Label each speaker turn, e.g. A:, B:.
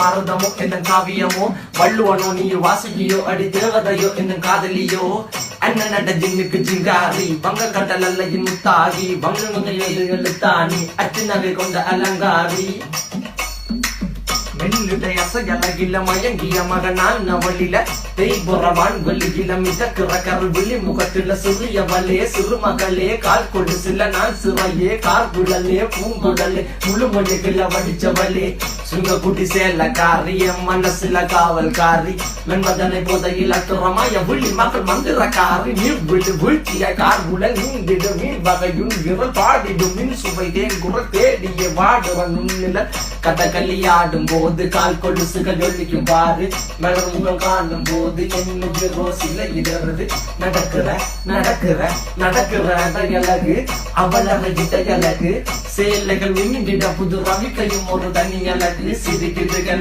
A: பாரதமோ என்ன காவியமோ? வள்ளுவனோ நீ வாசுகியோ அடி தேவதையோ என்ன காதலியோ? அண்ணன் நட ஜின்னுக்கு ஜிங்காரி வங்க கடல் அல்ல முத்தாகி வங்க எழுத்தாணி அச்சு நகை கொண்ட அலங்காரி. அசையலகில மயங்கிய மகனான் நவளில தேய்புறவான் வெளியில மிதக்கிற கருவிழி முகத்தில சிறிய வலே சிறுமகளே கால் கொடு சில நான் சிறையே கார் கார்குழலே பூங்குழலே முழுமொழிகள வடிச்சவளே சுங்க குட்டி சேலக்காரி என் மனசுல காவல்காரி மென்பதனை போதையில் அத்துறமாய விழி மகள் மந்திரக்காரி நீர் விடு வீழ்ச்சிய கார்குழல் நீந்திடும் மீன் வகையும் விரல் பாடிடும் மின் சுவை தேன் குரல் தேடிய வாடுவன் உன்னில கதகளி ஆடும் போது கால் கொலுசுகள் ஒழிக்கும் பாரு. மலர் முகம் காணும் போது என்னுக்கு ரோசில இடறது. நடக்கிற நடக்கிற நடக்கிற அழகு அவளக இட்ட அழகு. சேலைகள் மின்னிட புது ரவிக்கையும் ஒரு தனி அழகு. சிரிக்குதுகள்